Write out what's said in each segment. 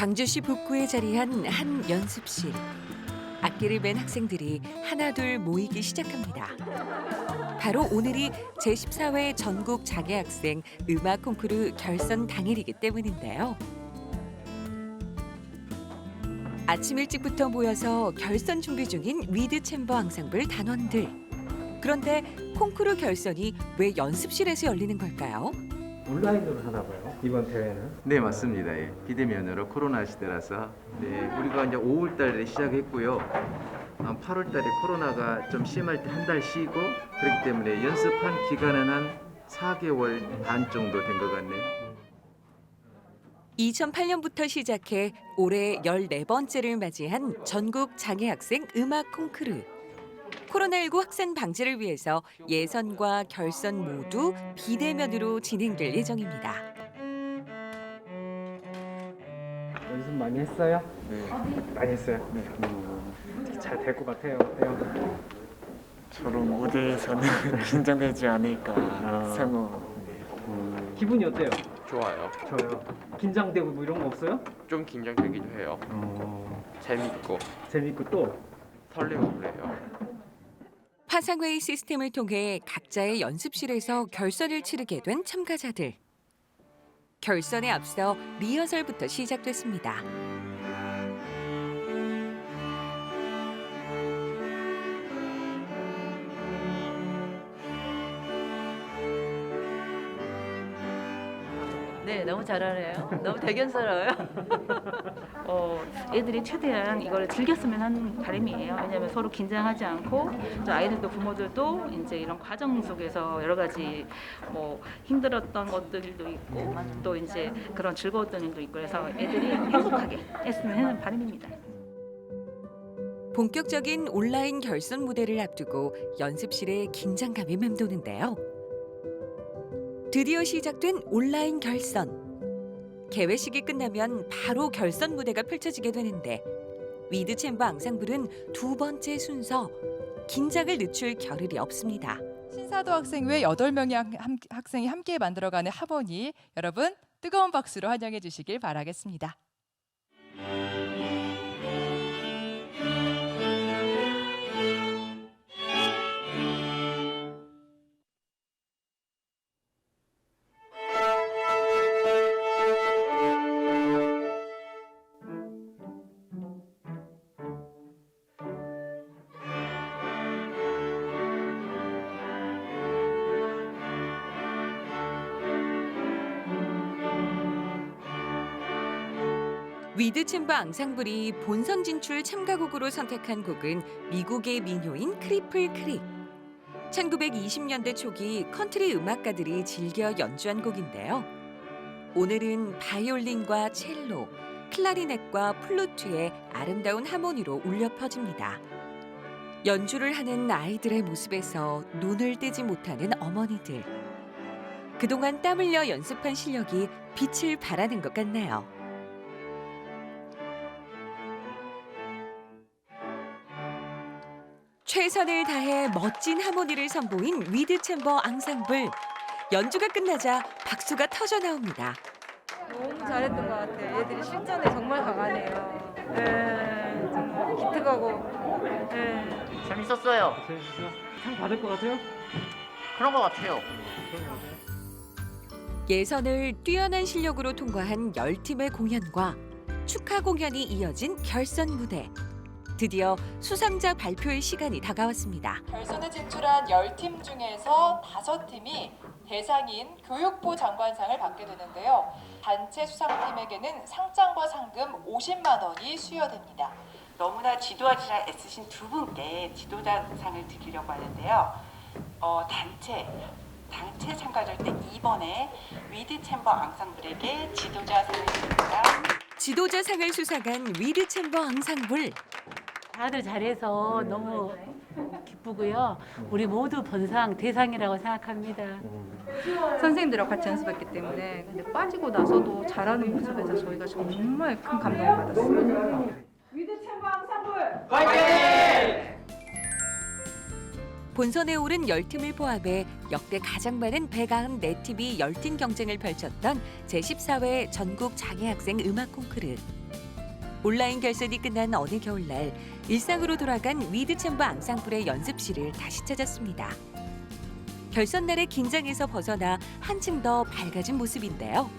광주시 북구에 자리한 한 연습실. 악기를 맨 학생들이 하나둘 모이기 시작합니다. 바로 오늘이 제14회 전국 장애학생 음악 콩쿠르 결선 당일이기 때문인데요. 아침 일찍부터 모여서 결선 준비 중인 위드 챔버 앙상블 단원들. 그런데 콩쿠르 결선이 왜 연습실에서 열리는 걸까요? 온라인으로 하나 봐요. 이번 대회는. 네 맞습니다. 예. 비대면으로 코로나 시대라서 네 우리가 이제 5월달에 시작했고요. 8월달에 코로나가 좀 심할 때 한 달 쉬고 그렇기 때문에 연습한 기간은 한 4개월 반 정도 된 것 같네요. 2008년부터 시작해 올해 14번째를 맞이한 전국 장애학생 음악 콩쿠르. 코로나19 확산 방지를 위해서 예선과 결선 모두 비대면으로 진행될 예정입니다. 많이 했어요? 네. 많이 했어요. 네. 잘 될 것 같아요. 어때요? 저런 무대에서는 긴장되지 않을까 아. 생각. 기분이 어때요? 좋아요. 저요. 긴장되고 뭐 이런 거 없어요? 좀 긴장되기도 해요. 어. 재밌고 재밌고 또 설레고 그래요. 화상회의 시스템을 통해 각자의 연습실에서 결선을 치르게 된 참가자들. 결선에 앞서 리허설부터 시작됐습니다. 네, 너무 잘하네요. 너무 대견스러워요. 어, 애들이 최대한 이걸 즐겼으면 하는 바람이에요. 왜냐하면 서로 긴장하지 않고 또 아이들도 부모들도 이제 이런 과정 속에서 여러 가지 뭐 힘들었던 것들도 있고 또 이제 그런 즐거웠던 일도 있고 그래서 애들이 행복하게 했으면 하는 바람입니다. 본격적인 온라인 결선 무대를 앞두고 연습실에 긴장감이 맴도는데요. 드디어 시작된 온라인 결선. 개회식이 끝나면 바로 결선 무대가 펼쳐지게 되는데 위드 챔버 앙상블은 두 번째 순서 긴장을 늦출 겨를이 없습니다. 신사도 학생 외 8명의 학- 함- 학생이 함께 만들어가는 하모니 여러분 뜨거운 박수로 환영해 주시길 바라겠습니다. 위드 챔버 앙상블이 본선 진출 참가곡으로 선택한 곡은 미국의 민요인 크리플 크릭. 1920년대 초기 컨트리 음악가들이 즐겨 연주한 곡인데요. 오늘은 바이올린과 첼로, 클라리넷과 플루트의 아름다운 하모니로 울려 퍼집니다. 연주를 하는 아이들의 모습에서 눈을 떼지 못하는 어머니들. 그동안 땀 흘려 연습한 실력이 빛을 발하는 것 같네요. 최선을 다해 멋진 하모니를 선보인 위드 챔버 앙상블. 연주가 끝나자 박수가 터져 나옵니다. 너무 잘했던 것 같아요. 애들이 실전에 정말 강하네요. 네, 정말 기특하고. 네. 재밌었어요. 재밌었어요? 상 받을 것 같아요? 그런 것 같아요. 예선을 뛰어난 실력으로 통과한 10팀의 공연과 축하 공연이 이어진 결선 무대. 드디어 수상자 발표의 시간이 다가왔습니다. 결선에 진출한 10팀 중에서 5팀이 대상인 교육부 장관상을 받게 되는데요. 단체 수상팀에게는 상장과 상금 50만 원이 수여됩니다. 너무나 지도자를 애쓰신 두 분께 지도자상을 드리려고 하는데요. 어, 단체 단체 참가자일 때 이번에 위드 챔버 앙상블에게 지도자상을 드립니다. 지도자상을 수상한 위드 챔버 앙상블. 다들 잘해서 너무 기쁘고요. 우리 모두 본상 대상이라고 생각합니다. 선생님들하고 같이 연습했기 때문에 근데 빠지고 나서도 잘하는 모습에서 저희가 정말 큰 감동을 받았어요. 본선에 오른 10팀을 포함해 역대 가장 많은 194팀이 10팀 경쟁을 펼쳤던 제14회 전국 장애학생 음악 콩쿠르. 온라인 결선이 끝난 어느 겨울날 일상으로 돌아간 위드 챔버 앙상블의 연습실을 다시 찾았습니다. 결선 날의 긴장에서 벗어나 한층 더 밝아진 모습인데요.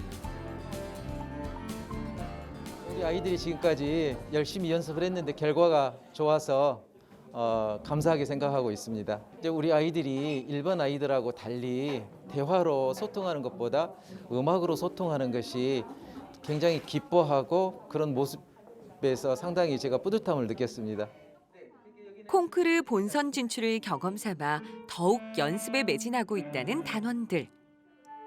우리 아이들이 지금까지 열심히 연습을 했는데 결과가 좋아서 어, 감사하게 생각하고 있습니다. 이제 우리 아이들이 일반 아이들하고 달리 대화로 소통하는 것보다 음악으로 소통하는 것이 굉장히 기뻐하고 그런 모습 에서 상당히 제가 뿌듯함을 느꼈습니다. 콩쿠르 본선 진출을 경험 삼아 더욱 연습에 매진하고 있다는 단원들.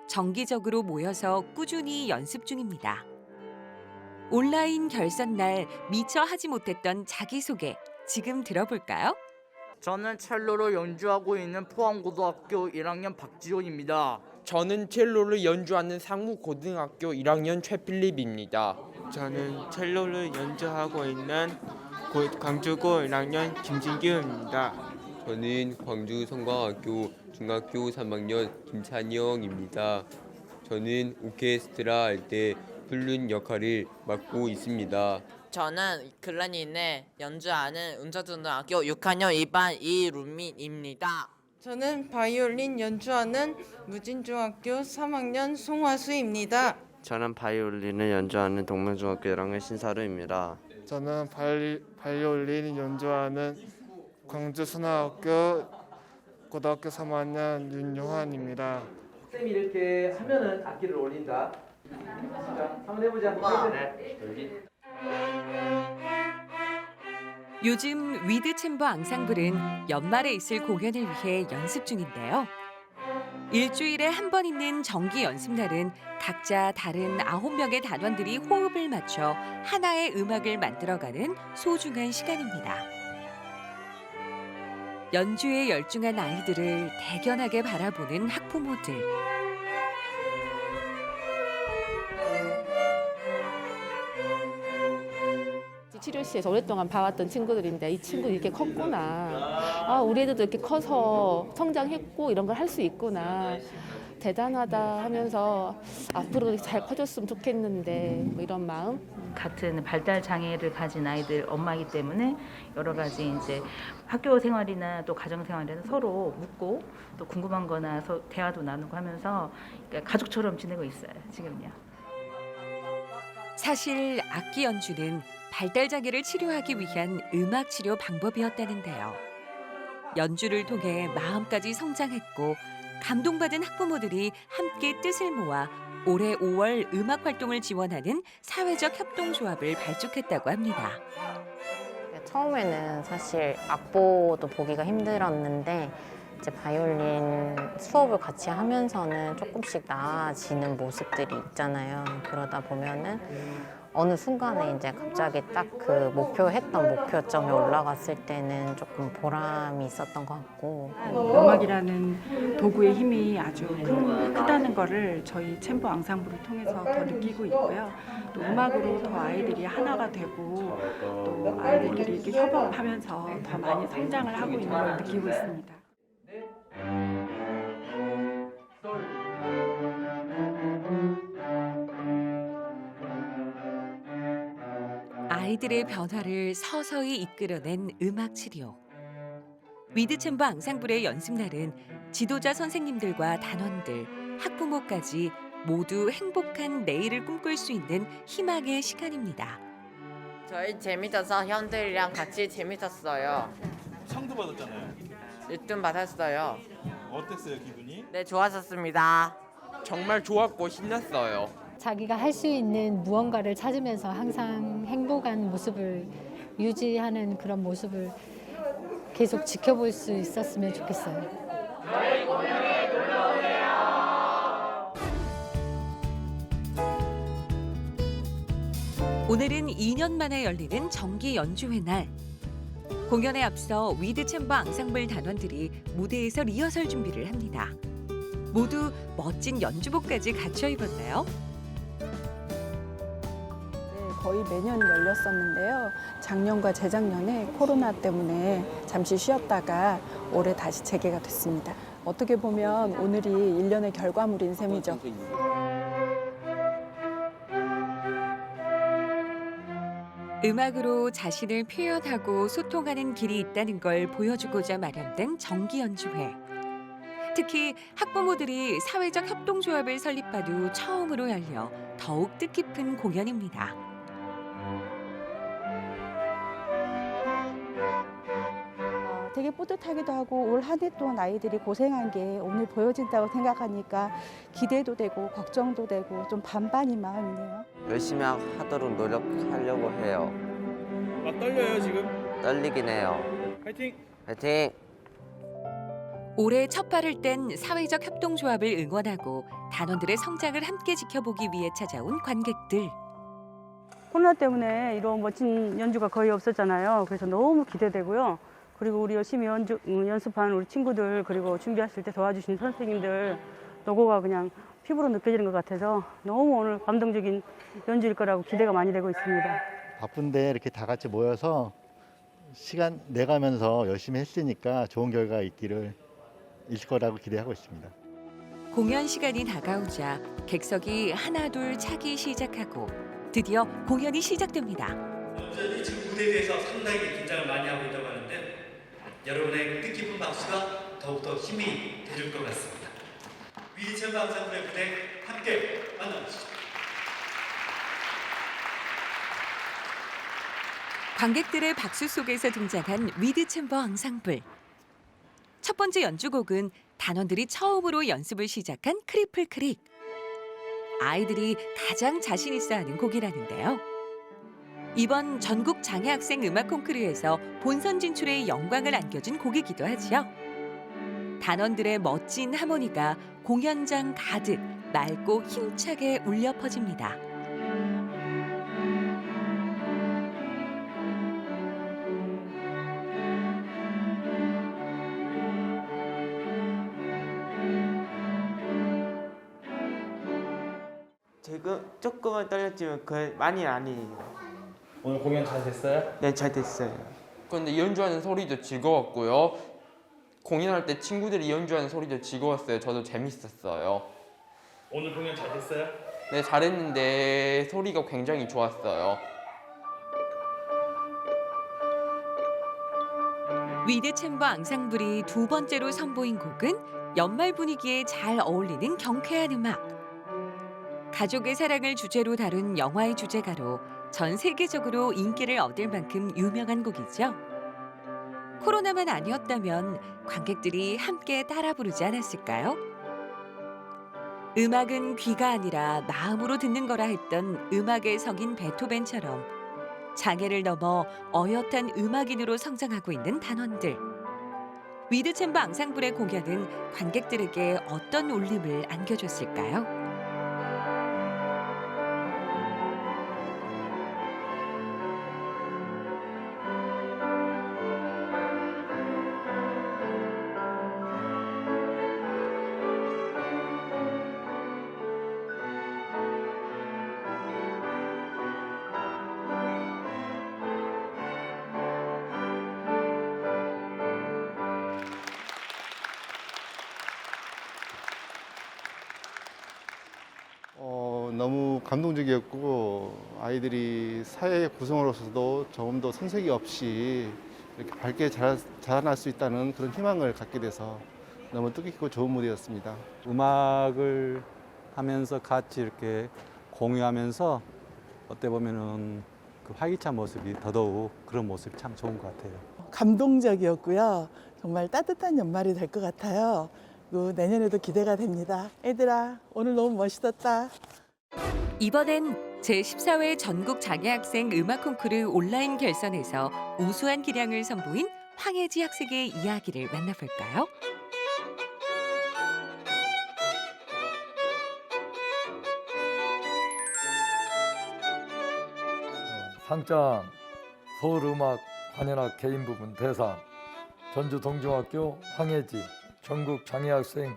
정기적으로 모여서 꾸준히 연습 중입니다. 온라인 결선 날 미처 하지 못했던 자기소개 지금 들어볼까요? 저는 첼로로 연주하고 있는 포항고등학교 1학년 박지훈입니다. 저는 첼로를 연주하는 상무고등학교 1학년 최필립입니다. 저는 첼로를 연주하고 있는 고- 광주고 1학년 김진규입니다. 저는 광주 성광학교 중학교 3학년 김찬영입니다. 저는 오케스트라 할 때 플룻 역할을 맡고 있습니다. 저는 글라니네 연주하는 운자중등학교 6학년 2반 이루민입니다. 저는 바이올린 연주하는 무진중학교 3학년 송화수입니다. 저는 바이올린을 연주하는 동문중학교 1학년 신사루입니다. 저는 바이, 바이올린 연주하는 광주 순화학교 고등학교 3학년 윤요한입니다. 쌤이 이렇게 하면은 악기를 올린다. 자, 한번 해보자. 요즘 위드 챔버 앙상블은 연말에 있을 공연을 위해 연습 중인데요. 일주일에 한 번 있는 정기 연습 날은 각자 다른 아홉 명의 단원들이 호흡을 맞춰 하나의 음악을 만들어가는 소중한 시간입니다. 연주에 열중한 아이들을 대견하게 바라보는 학부모들. 치료실에서 오랫동안 봐왔던 친구들인데 이 친구 이렇게 컸구나. 아, 우리 애들도 이렇게 커서 성장했고 이런 걸 할 수 있구나. 대단하다 하면서 앞으로 잘 커졌으면 좋겠는데 뭐 이런 마음. 같은 발달 장애를 가진 아이들 엄마이기 때문에 여러 가지 이제 학교 생활이나 또 가정 생활에서 서로 묻고 또 궁금한 거나 서 대화도 나누고 하면서 그러니까 가족처럼 지내고 있어요, 지금요. 사실 악기 연주는 발달 장애를 치료하기 위한 음악 치료 방법이었다는데요. 연주를 통해 마음까지 성장했고 감동받은 학부모들이 함께 뜻을 모아 올해 5월 음악 활동을 지원하는 사회적 협동조합을 발족했다고 합니다. 처음에는 사실 악보도 보기가 힘들었는데 이제 바이올린 수업을 같이 하면서는 조금씩 나아지는 모습들이 있잖아요. 그러다 보면은 어느 순간에 이제 갑자기 딱 그 목표했던 목표점에 올라갔을 때는 조금 보람이 있었던 것 같고 음악이라는 도구의 힘이 아주 큰, 크다는 거를 저희 챔버 앙상블을 통해서 더 느끼고 있고요. 또 음악으로 더 아이들이 하나가 되고 또 아이들끼리 이렇게 협업하면서 더 많이 성장을 하고 있는 걸 느끼고 있습니다. 아이들의 변화를 서서히 이끌어낸 음악 치료. 위드 챔버 앙상블의 연습날은 지도자 선생님들과 단원들, 학부모까지 모두 행복한 내일을 꿈꿀 수 있는 희망의 시간입니다. 저희 재밌어서 형들이랑 같이 재밌었어요. 상도 받았잖아요. 1등 받았어요. 어땠어요 기분이? 네, 좋았었습니다. 정말 좋았고 신났어요. 자기가 할 수 있는 무언가를 찾으면서 항상 행복한 모습을 유지하는 그런 모습을 계속 지켜볼 수 있었으면 좋겠어요. 오늘은 2년 만에 열리는 정기 연주회 날. 공연에 앞서 위드 챔버 앙상블 단원들이 무대에서 리허설 준비를 합니다. 모두 멋진 연주복까지 갖춰 입었나요? 네, 거의 매년 열렸었는데요. 작년과 재작년에 코로나 때문에 잠시 쉬었다가 올해 다시 재개가 됐습니다. 어떻게 보면 오늘이 일년의 결과물인 셈이죠. 음악으로 자신을 표현하고 소통하는 길이 있다는 걸 보여주고자 마련된 정기 연주회. 특히 학부모들이 사회적 협동조합을 설립한 후 처음으로 열려 더욱 뜻깊은 공연입니다. 어, 되게 뿌듯하기도 하고 올 한 해 동안 아이들이 고생한 게 오늘 보여진다고 생각하니까 기대도 되고 걱정도 되고 좀 반반인 마음이네요. 열심히 하- 하도록 노력하려고 해요. 아 떨려요 지금? 떨리긴 해요. 파이팅! 파이팅! 올해 첫 발을 뗀 사회적 협동조합을 응원하고 단원들의 성장을 함께 지켜보기 위해 찾아온 관객들. 코로나 때문에 이런 멋진 연주가 거의 없었잖아요. 그래서 너무 기대되고요. 그리고 우리 열심히 연주, 음, 연습한 우리 친구들 그리고 준비하실 때 도와주신 선생님들 노고가 그냥 피부로 느껴지는 것 같아서 너무 오늘 감동적인 연주일 거라고 기대가 많이 되고 있습니다. 바쁜데 이렇게 다 같이 모여서 시간 내가면서 열심히 했으니까 좋은 결과 있기를 있을 거라고 기대하고 있습니다. 공연 시간이 다가오자 객석이 하나 둘 차기 시작하고 드디어 공연이 시작됩니다. 여전히 지금 무대에 대해서 상당히 긴장을 많이 하고 있다고 하는데 여러분의 뜻깊은 박수가 더욱더 힘이 돼줄 것 같습니다. 위리챔버 앙상블의 무대 함께 만나보시죠. 관객들의 박수 속에서 등장한 위드 챔버 앙상블. 첫 번째 연주곡은 단원들이 처음으로 연습을 시작한 크리플 크릭. 아이들이 가장 자신 있어 하는 곡이라는데요. 이번 전국 장애학생 음악 콩쿠르에서 본선 진출의 영광을 안겨준 곡이기도 하지요. 단원들의 멋진 하모니가 공연장 가득 맑고 힘차게 울려 퍼집니다. 지금 조금은 떨렸지만 그 많이 아니에요. 오늘 공연 잘 됐어요? 네, 잘 됐어요. 근데 연주하는 소리도 즐거웠고요. 공연할 때 친구들이 연주하는 소리도 즐거웠어요. 저도 재밌었어요. 오늘 공연 잘 됐어요? 네, 잘했는데 소리가 굉장히 좋았어요. 위드 챔버 앙상블이 두 번째로 선보인 곡은 연말 분위기에 잘 어울리는 경쾌한 음악. 가족의 사랑을 주제로 다룬 영화의 주제가로 전 세계적으로 인기를 얻을 만큼 유명한 곡이죠. 코로나만 아니었다면 관객들이 함께 따라 부르지 않았을까요? 음악은 귀가 아니라 마음으로 듣는 거라 했던 음악의 성인 베토벤처럼 장애를 넘어 어엿한 음악인으로 성장하고 있는 단원들. 위드 챔버 앙상블의 공연은 관객들에게 어떤 울림을 안겨줬을까요? 너무 감동적이었고 아이들이 사회 구성으로서도 조금 더 손색이 없이 이렇게 밝게 자, 자라날 수 있다는 그런 희망을 갖게 돼서 너무 뜻깊고 좋은 무대였습니다. 음악을 하면서 같이 이렇게 공유하면서 어때 보면은 그 활기찬 모습이 더더욱 그런 모습이 참 좋은 것 같아요. 감동적이었고요. 정말 따뜻한 연말이 될 것 같아요. 그리고 내년에도 기대가 됩니다. 애들아, 오늘 너무 멋있었다. 이번엔 제14회 전국 장애학생 음악 콩쿠르 온라인 결선에서 우수한 기량을 선보인 황혜지 학생의 이야기를 만나볼까요? 상장 서울음악 관현악 개인 부분 대상 전주 동중학교 황혜지 전국 장애학생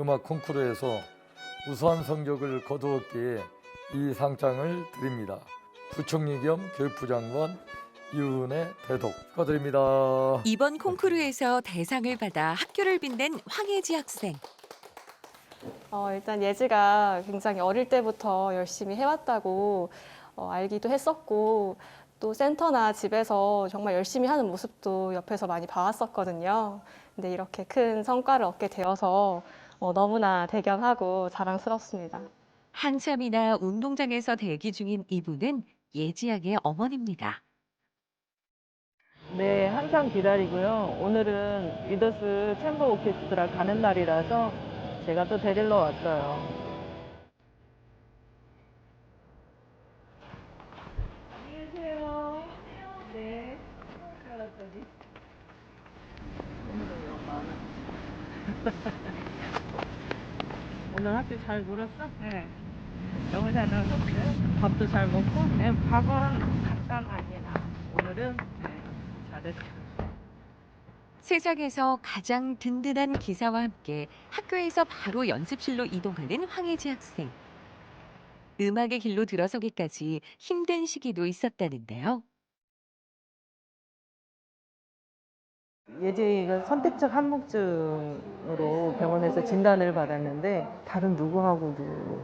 음악 콩쿠르에서 우수한 성적을 거두었기에 이 상장을 드립니다. 부총리 겸 교육부 장관 이은혜 대독 축하드립니다. 이번 콩쿠르에서 대상을 받아 학교를 빛낸 황혜지 학생. 어, 일단 예지가 굉장히 어릴 때부터 열심히 해왔다고 어, 알기도 했었고 또 센터나 집에서 정말 열심히 하는 모습도 옆에서 많이 봐왔었거든요. 근데 이렇게 큰 성과를 얻게 되어서 어, 너무나 대견하고 자랑스럽습니다. 한참이나 운동장에서 대기 중인 이분은 예지양의 어머니입니다. 네, 항상 기다리고요. 오늘은 위더스 챔버 오케스트라 가는 날이라서 제가 또 데리러 왔어요. 안녕히 계세요. 네. 잘났더니. 오늘 학교 잘 놀았어? 네. 너무 잘 놀았어요. 밥도 잘 먹고? 네, 밥은 간단하게나. 오늘은 네, 잘했죠. 세상에서 가장 든든한 기사와 함께 학교에서 바로 연습실로 이동하는 황혜지 학생. 음악의 길로 들어서기까지 힘든 시기도 있었다는데요. 예지가 선택적 한묵증으로 병원에서 진단을 받았는데 다른 누구하고도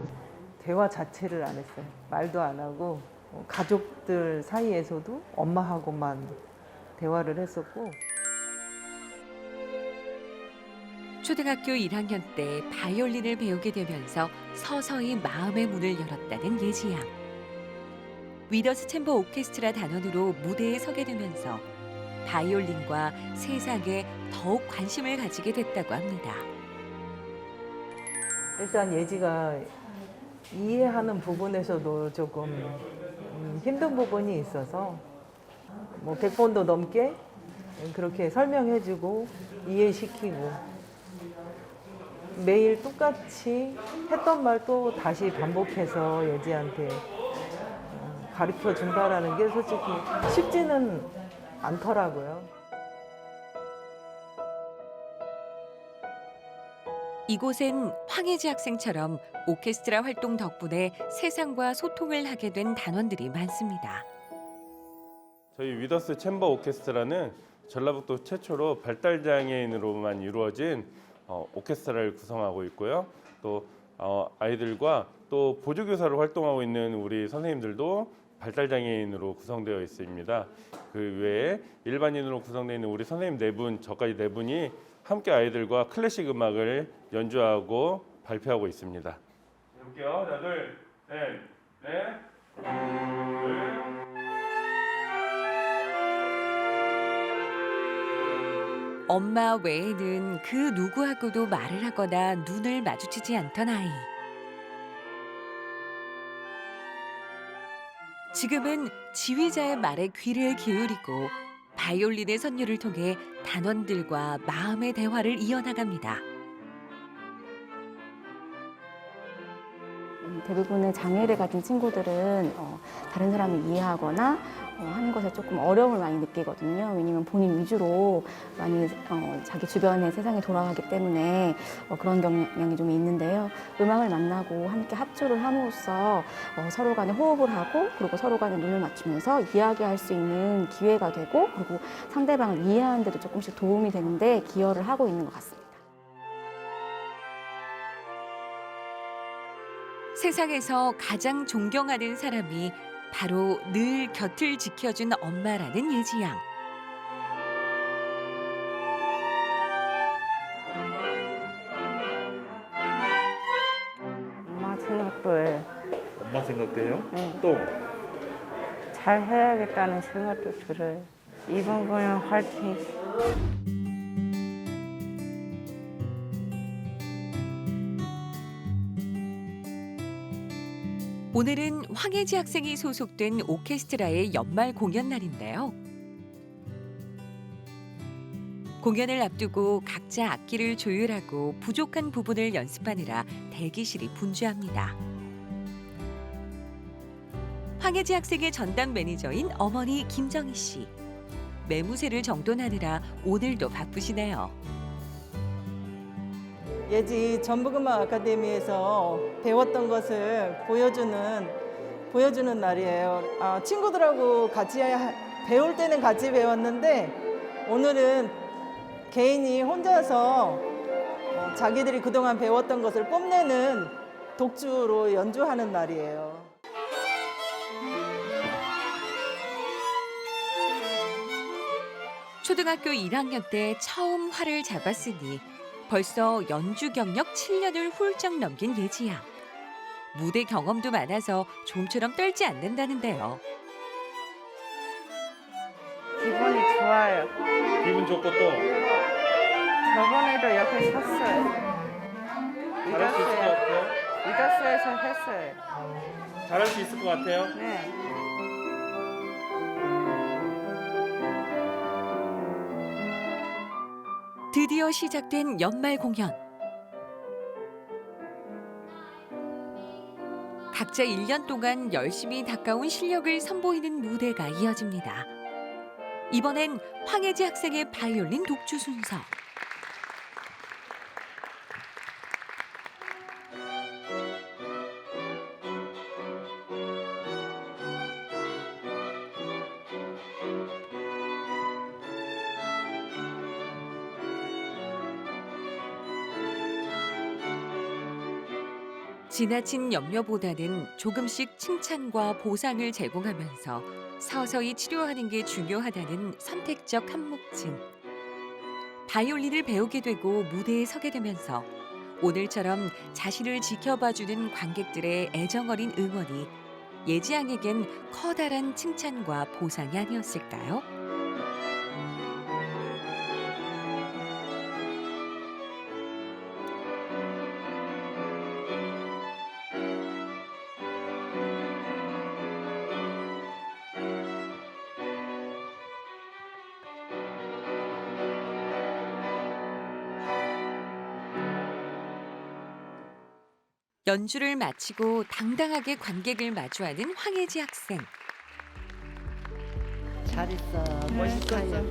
대화 자체를 안 했어요. 말도 안 하고 어, 가족들 사이에서도 엄마하고만 대화를 했었고 초등학교 1학년 때 바이올린을 배우게 되면서 서서히 마음의 문을 열었다는 예지 양. 위더스 챔버 오케스트라 단원으로 무대에 서게 되면서 바이올린과 세상에 더욱 관심을 가지게 됐다고 합니다. 일단 예지가 이해하는 부분에서도 조금 음, 힘든 부분이 있어서 뭐 100번도 넘게 그렇게 설명해주고 이해시키고 매일 똑같이 했던 말 또 다시 반복해서 예지한테 어, 가르쳐 준다라는 게 솔직히 쉽지는 않더라고요. 이곳엔 황혜지 학생처럼 오케스트라 활동 덕분에 세상과 소통을 하게 된 단원들이 많습니다. 저희 위더스 챔버 오케스트라는 전라북도 최초로 발달 장애인으로만 이루어진 어, 오케스트라를 구성하고 있고요. 또 어, 아이들과 또 보조교사로 활동하고 있는 우리 선생님들도 발달 장애인으로 구성되어 있습니다. 그 외에 일반인으로 구성되어 있는 우리 선생님 네 분, 저까지 네 분이 함께 아이들과 클래식 음악을 연주하고 발표하고 있습니다. 해볼게요. 하나, 둘, 셋, 넷, 둘. 엄마 외에는 그 누구하고도 말을 하거나 눈을 마주치지 않던 아이. 지금은 지휘자의 말에 귀를 기울이고 바이올린의 선율을 통해 단원들과 마음의 대화를 이어나갑니다. 대부분의 장애를 가진 친구들은 어, 다른 사람을 이해하거나 어, 하는 것에 조금 어려움을 많이 느끼거든요. 왜냐면 본인 위주로 많이 어, 자기 주변의 세상에 돌아가기 때문에 어, 그런 경향이 좀 있는데요. 음악을 만나고 함께 합주를 함으로써 어, 서로 간에 호흡을 하고 그리고 서로 간에 눈을 맞추면서 이야기할 수 있는 기회가 되고 그리고 상대방을 이해하는 데도 조금씩 도움이 되는데 기여를 하고 있는 것 같습니다. 세상에서 가장 존경하는 사람이 바로 늘 곁을 지켜준 엄마라는 예지양. 엄마 생각도 해. 엄마 생각도 해요? 네. 또 잘 해야겠다는 생각도 들어요. 이번 공연 화이팅! 오늘은 황혜지 학생이 소속된 오케스트라의 연말 공연 날인데요. 공연을 앞두고 각자 악기를 조율하고 부족한 부분을 연습하느라 대기실이 분주합니다. 황혜지 학생의 전담 매니저인 어머니 김정희 씨. 매무새를 정돈하느라 오늘도 바쁘시네요. 예지 전북음악 아카데미에서 배웠던 것을 보여주는 보여주는 날이에요. 아, 친구들하고 같이 하- 배울 때는 같이 배웠는데 오늘은 개인이 혼자서 어, 자기들이 그동안 배웠던 것을 뽐내는 독주로 연주하는 날이에요. 초등학교 1학년 때 처음 활을 잡았으니 벌써 연주 경력 7년을 훌쩍 넘긴 예지양. 무대 경험도 많아서 좀처럼 떨지 않는다는데요. 기분이 좋아요. 기분 좋고 또 저번에도 옆에 섰어요. 잘할 수 있을 것 같아요? 리더스에서 했어요. 잘할 수 있을 것 같아요? 네. 드디어 시작된 연말 공연. 각자 1년 동안 열심히 닦아온 실력을 선보이는 무대가 이어집니다. 이번엔 황혜지 학생의 바이올린 독주 순서. 지나친 염려보다는 조금씩 칭찬과 보상을 제공하면서 서서히 치료하는 게 중요하다는 선택적 한목진. 바이올린을 배우게 되고 무대에 서게 되면서 오늘처럼 자신을 지켜봐주는 관객들의 애정어린 응원이 예지양에겐 커다란 칭찬과 보상이 아니었을까요? 연주를 마치고 당당하게 관객을 마주하는 황혜지 학생. 잘했어. 멋있었어.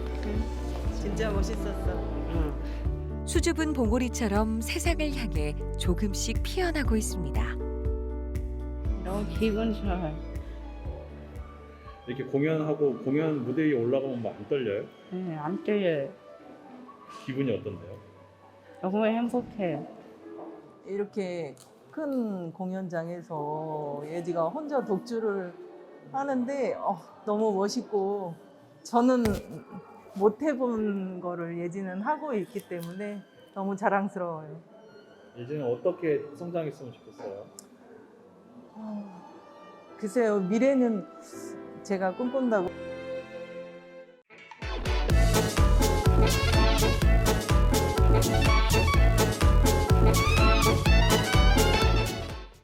진짜 멋있었어. 수줍은 봉오리처럼 세상을 향해 조금씩 피어나고 있습니다. 너무 기분 좋아요. 이렇게 공연하고 공연 무대 위에 올라가면 뭐안 떨려요? 네, 안 떨려요. 기분이 어떤데요? 너무 행복해요. 이렇게 큰 공연장에서 예지가 혼자 독주를 하는데 어, 너무 멋있고 저는 못 해본 거를 예지는 하고 있기 때문에 너무 자랑스러워요. 예전에 어떻게 성장했으면 좋겠어요? 글쎄요 미래는 제가 꿈꾼다고